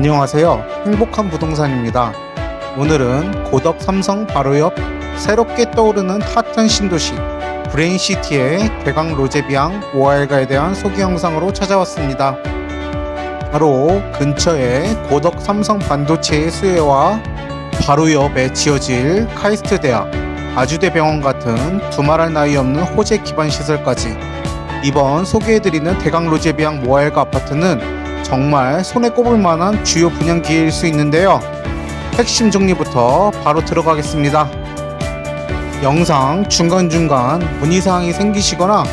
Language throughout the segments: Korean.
안녕하세요. 행복한 부동산입니다. 오늘은 고덕 삼성 바로 옆 새롭게 떠오르는 핫한 신도시 브레인시티의 대강 로제비앙 5알가에 대한 소개 영상으로 찾아왔습니다. 바로 근처에 고덕 삼성 반도체의 수혜와 바로 옆에 지어질 카이스트 대학, 아주대 병원 같은 두말할 나위 없는 호재 기반 시설까지 이번 소개해드리는 대강 로제비앙 모알가 아파트는 정말 손에 꼽을 만한 주요 분양기일 수 있는데요. 핵심 정리부터 바로 들어가겠습니다. 영상 중간중간 문의사항이 생기시거나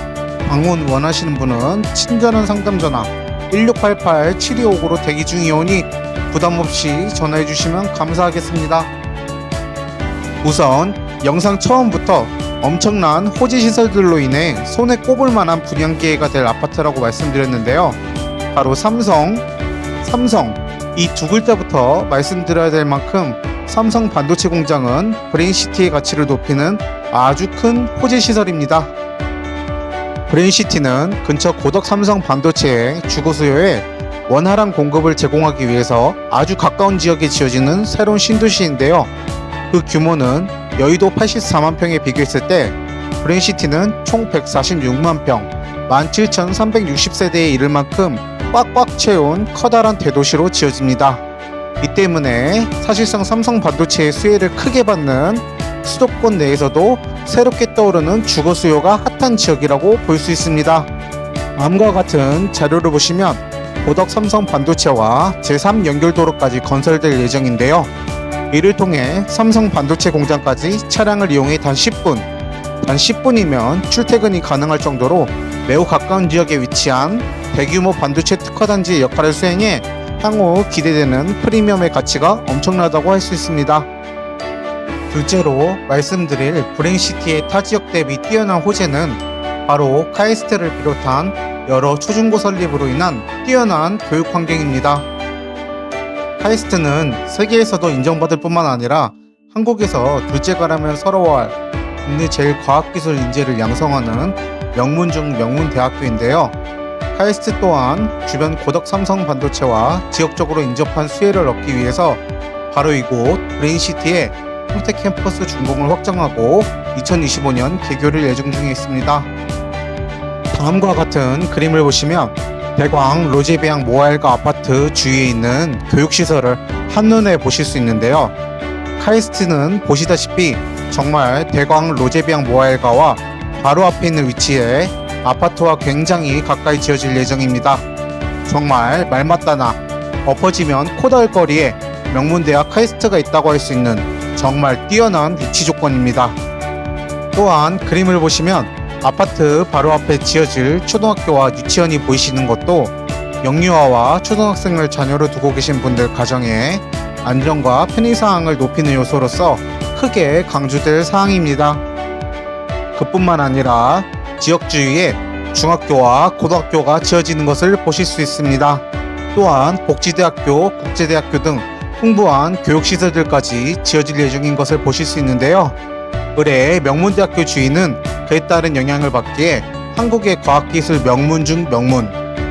방문 원하시는 분은 친절한 상담 전화 1688-7259로 대기 중이오니 부담 없이 전화해 주시면 감사하겠습니다. 우선 영상 처음부터 엄청난 호재 시설들로 인해 손에 꼽을 만한 분양 기회가 될 아파트라고 말씀드렸는데요. 바로 삼성, 삼성 이 두 글자부터 말씀드려야 될 만큼 삼성 반도체 공장은 브레인시티의 가치를 높이는 아주 큰 호재 시설입니다. 브레인시티는 근처 고덕 삼성 반도체의 주거 수요에 원활한 공급을 제공하기 위해서 아주 가까운 지역에 지어지는 새로운 신도시인데요. 그 규모는 여의도 84만 평에 비교했을 때 브레인시티는 총 146만 평, 17,360세대에 이를 만큼 꽉꽉 채운 커다란 대도시로 지어집니다. 이 때문에 사실상 삼성 반도체의 수혜를 크게 받는 수도권 내에서도 새롭게 떠오르는 주거 수요가 핫한 지역이라고 볼 수 있습니다. 다음과 같은 자료를 보시면 고덕 삼성 반도체와 제3 연결도로까지 건설될 예정인데요. 이를 통해 삼성 반도체 공장까지 차량을 이용해 단 10분, 단 10분이면 출퇴근이 가능할 정도로 매우 가까운 지역에 위치한 대규모 반도체 특화단지의 역할을 수행해 향후 기대되는 프리미엄의 가치가 엄청나다고 할 수 있습니다. 둘째로 말씀드릴 브레인시티의 타 지역 대비 뛰어난 호재는 바로 카이스트를 비롯한 여러 초중고 설립으로 인한 뛰어난 교육 환경입니다. 카이스트는 세계에서도 인정받을 뿐만 아니라 한국에서 둘째 가라면 서러워할 국내 제일 과학기술 인재를 양성하는 명문 중 명문 대학교인데요. 카이스트 또한 주변 고덕 삼성 반도체와 지역적으로 인접한 수혜를 얻기 위해서 바로 이곳 브레인시티에 평택 캠퍼스 준공을 확정하고 2025년 개교를 예정 중에 있습니다. 다음과 같은 그림을 보시면 대광 로제비앙 모알가 아파트 주위에 있는 교육시설을 한눈에 보실 수 있는데요. 카이스트는 보시다시피 정말 대광 로제비앙 모알가와 바로 앞에 있는 위치에 아파트와 굉장히 가까이 지어질 예정입니다. 정말 말맞다나 엎어지면 코다을 거리에 명문대학 카이스트가 있다고 할 수 있는 정말 뛰어난 위치 조건입니다. 또한 그림을 보시면 아파트 바로 앞에 지어질 초등학교와 유치원이 보이시는 것도 영유아와 초등학생을 자녀로 두고 계신 분들 가정의 안전과 편의사항을 높이는 요소로서 크게 강조될 사항입니다. 그뿐만 아니라 지역 주위에 중학교와 고등학교가 지어지는 것을 보실 수 있습니다. 또한 복지대학교, 국제대학교 등 풍부한 교육시설들까지 지어질 예정인 것을 보실 수 있는데요. 의뢰 명문대학교 주위는 그에 따른 영향을 받기에 한국의 과학기술 명문 중 명문,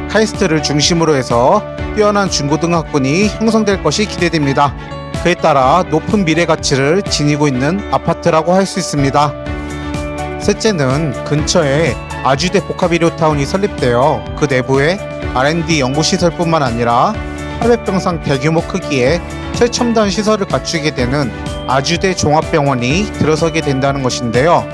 카이스트를 중심으로 해서 뛰어난 중고등학군이 형성될 것이 기대됩니다. 그에 따라 높은 미래 가치를 지니고 있는 아파트라고 할 수 있습니다. 셋째는 근처에 아주대 복합의료타운이 설립되어 그 내부에 R&D 연구시설뿐만 아니라 800병상 대규모 크기의 최첨단 시설을 갖추게 되는 아주대 종합병원이 들어서게 된다는 것인데요.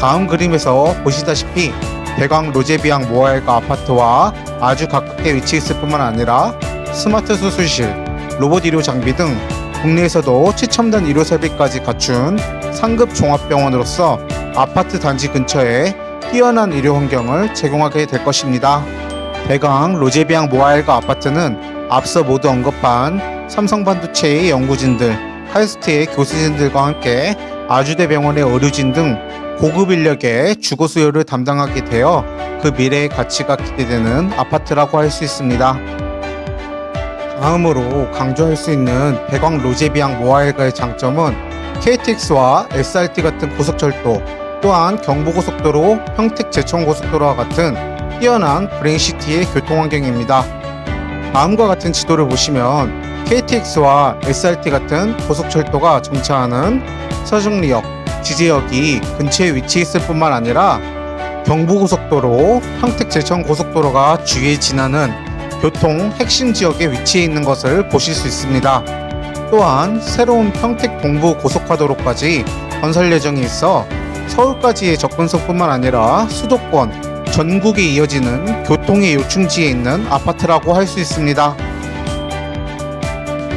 다음 그림에서 보시다시피 대광 로제비앙 모알가 아파트와 아주 가깝게 위치했을 뿐만 아니라 스마트 수술실, 로봇 의료 장비 등 국내에서도 최첨단 의료 설비까지 갖춘 상급 종합병원으로서 아파트 단지 근처에 뛰어난 의료 환경을 제공하게 될 것입니다. 대강 로제비앙 모알가 아파트는 앞서 모두 언급한 삼성반도체의 연구진들, 카이스트의 교수진들과 함께 아주대 병원의 의료진 등 고급 인력의 주거 수요를 담당하게 되어 그 미래의 가치가 기대되는 아파트라고 할 수 있습니다. 다음으로 강조할 수 있는 대광 로제비앙 모아일가의 장점은 KTX와 SRT 같은 고속철도 또한 경부고속도로, 평택 제천고속도로와 같은 뛰어난 브레인시티의 교통환경입니다. 다음과 같은 지도를 보시면 KTX와 SRT 같은 고속철도가 정차하는 서중리역, 지제역이 근처에 위치했을 뿐만 아니라 경부고속도로, 평택 제천 고속도로가 주위에 지나는 교통 핵심 지역에 위치해 있는 것을 보실 수 있습니다. 또한 새로운 평택 동부 고속화도로까지 건설 예정이 있어 서울까지의 접근성뿐만 아니라 수도권, 전국에 이어지는 교통의 요충지에 있는 아파트라고 할 수 있습니다.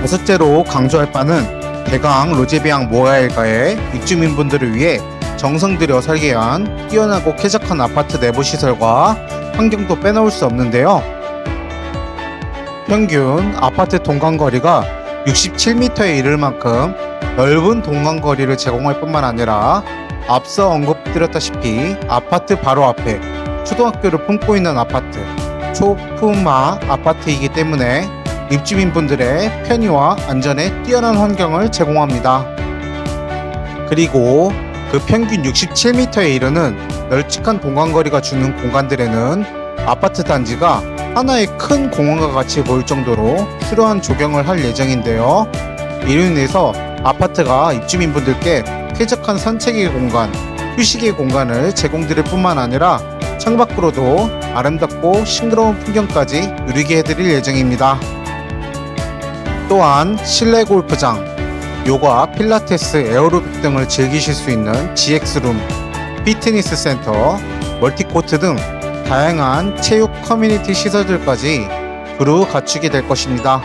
다섯째로 강조할 바는 대강 로제비앙 모아일가의 입주민분들을 위해 정성 들여 설계한 뛰어나고 쾌적한 아파트 내부 시설과 환경도 빼놓을 수 없는데요. 평균 아파트 동간거리가 67m에 이를 만큼 넓은 동간거리를 제공할 뿐만 아니라 앞서 언급드렸다시피 아파트 바로 앞에 초등학교를 품고 있는 아파트, 초품화 아파트이기 때문에 입주민분들의 편의와 안전에 뛰어난 환경을 제공합니다. 그리고 그 평균 67m에 이르는 널찍한 동간거리가 주는 공간들에는 아파트 단지가 하나의 큰 공원과 같이 보일 정도로 수려한 조경을 할 예정인데요. 이로 인해서 아파트가 입주민분들께 쾌적한 산책의 공간, 휴식의 공간을 제공드릴 뿐만 아니라 창밖으로도 아름답고 싱그러운 풍경까지 누리게 해드릴 예정입니다. 또한 실내 골프장, 요가, 필라테스, 에어로빅 등을 즐기실 수 있는 GX룸, 피트니스 센터, 멀티코트 등 다양한 체육 커뮤니티 시설들까지 두루 갖추게 될 것입니다.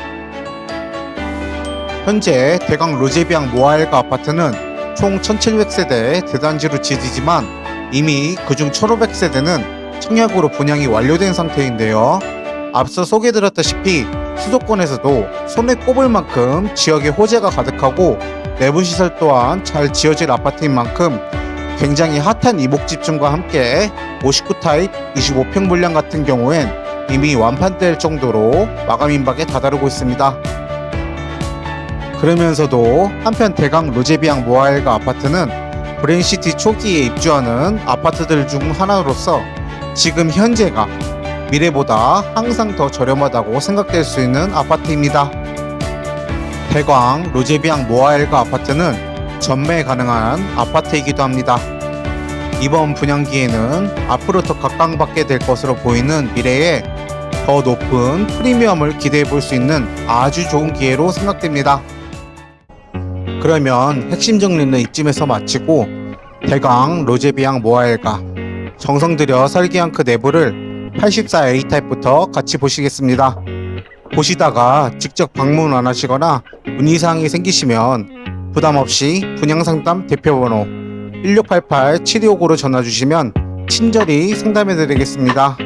현재 대강 로제비앙 모아일가 아파트는 총 1700세대 대단지로 지어지지만 이미 그중 1500세대는 청약으로 분양이 완료된 상태인데요. 앞서 소개드렸다시피 수도권에서도 손에 꼽을 만큼 지역에 호재가 가득하고 내부 시설 또한 잘 지어질 아파트인 만큼 굉장히 핫한 이목집중과 함께 59 타입 25평 분량 같은 경우엔 이미 완판될 정도로 마감 임박에 다다르고 있습니다. 그러면서도 한편 대강 로제비앙 모아일가 아파트는 브레인시티 초기에 입주하는 아파트들 중 하나로서 지금 현재가 미래보다 항상 더 저렴하다고 생각될 수 있는 아파트입니다. 대광 로제비앙 모아일가 아파트는 전매 가능한 아파트이기도 합니다. 이번 분양기에는 앞으로 더 각광받게 될 것으로 보이는 미래에 더 높은 프리미엄을 기대해 볼 수 있는 아주 좋은 기회로 생각됩니다. 그러면 핵심 정리는 이쯤에서 마치고 대강 로제비앙 모아일가 정성 들여 설계한 그 내부를 84A 타입부터 같이 보시겠습니다. 보시다가 직접 방문 안 하시거나 문의사항이 생기시면 부담 없이 분양상담 대표번호 1688-7259로 전화 주시면 친절히 상담해 드리겠습니다.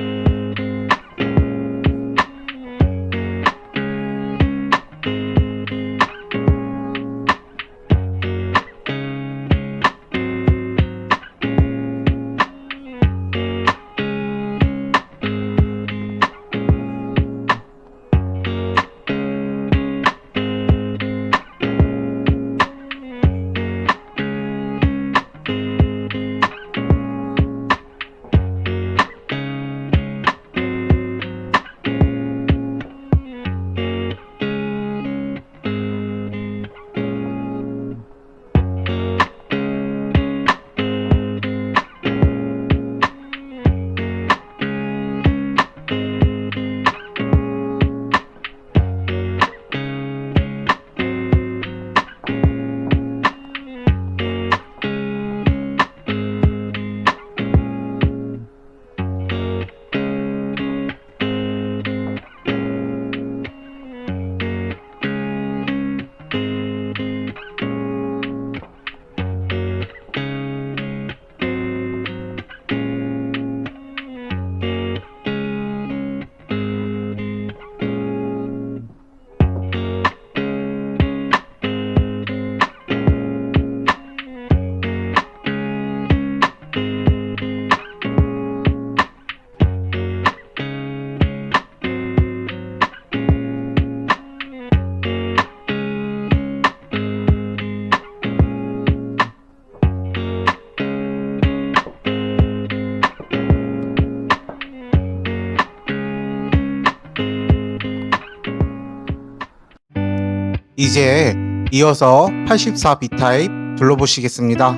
이제 이어서 84B 타입 둘러보시겠습니다.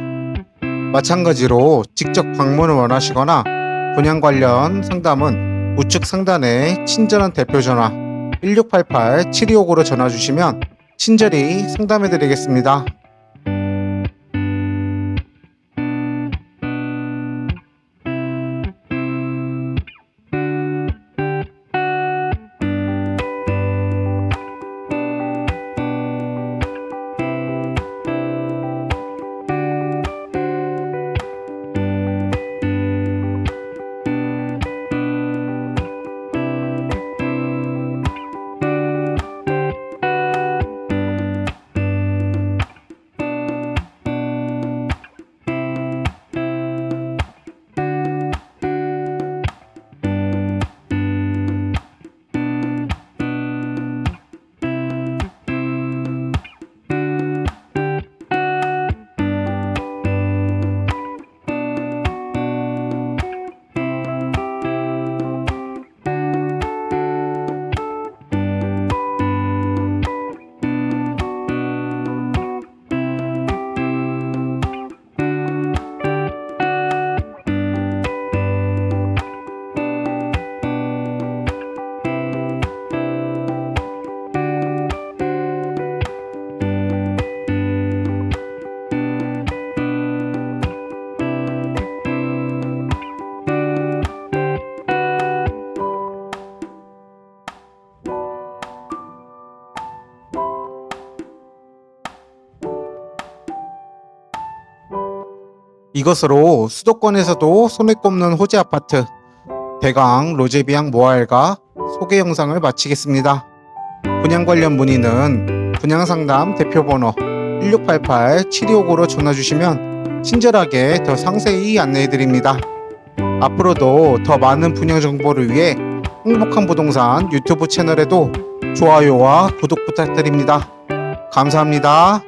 마찬가지로 직접 방문을 원하시거나 분양 관련 상담은 우측 상단에 친절한 대표 전화 1688-7259로 전화 주시면 친절히 상담해 드리겠습니다. 이것으로 수도권에서도 손에 꼽는 호재 아파트 대강 로제비앙 모아일가 소개 영상을 마치겠습니다. 분양 관련 문의는 분양 상담 대표 번호 1688-7259로 전화 주시면 친절하게 더 상세히 안내해 드립니다. 앞으로도 더 많은 분양 정보를 위해 행복한 부동산 유튜브 채널에도 좋아요와 구독 부탁드립니다. 감사합니다.